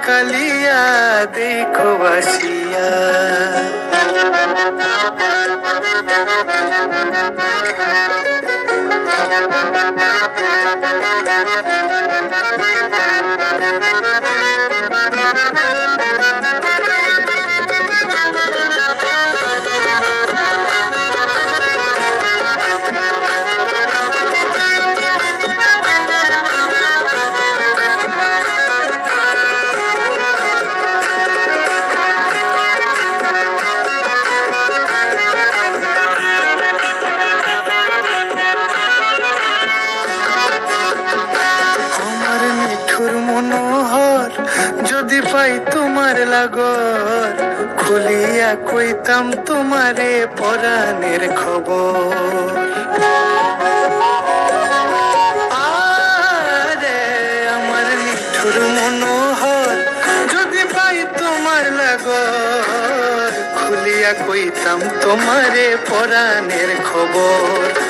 কালিয়া দেখো আসিয়া আমার লাগর, খুলিয়া কইতাম তোমারে পরাণের খবর। আরে আমার মিঠুর মনোহর, যদি পাই তোমার লাগর, খুলিয়া কইতাম তোমারে পরাণের খবর।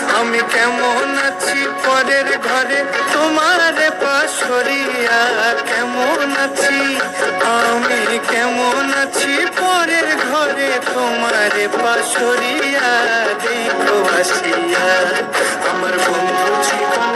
আমি কেমন আছি পরের ঘরে? তোমার পাশরিয়া কেমন আছি? আমি কেমন আছি পরের ঘরে? তোমার পাশরিয়া দেখো আসিয়া। আমার বন্ধু চিকন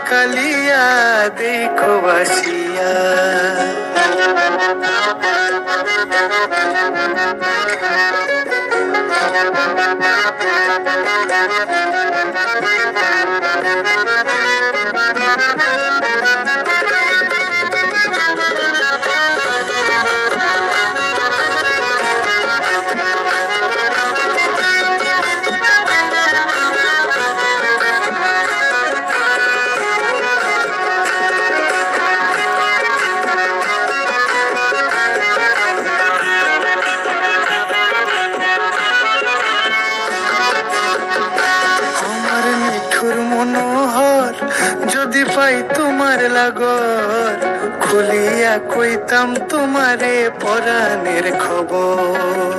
কালিয়া দেখো আসিয়া লাগর খুলিয়া কইতাম তোমারে পরাণের খবর।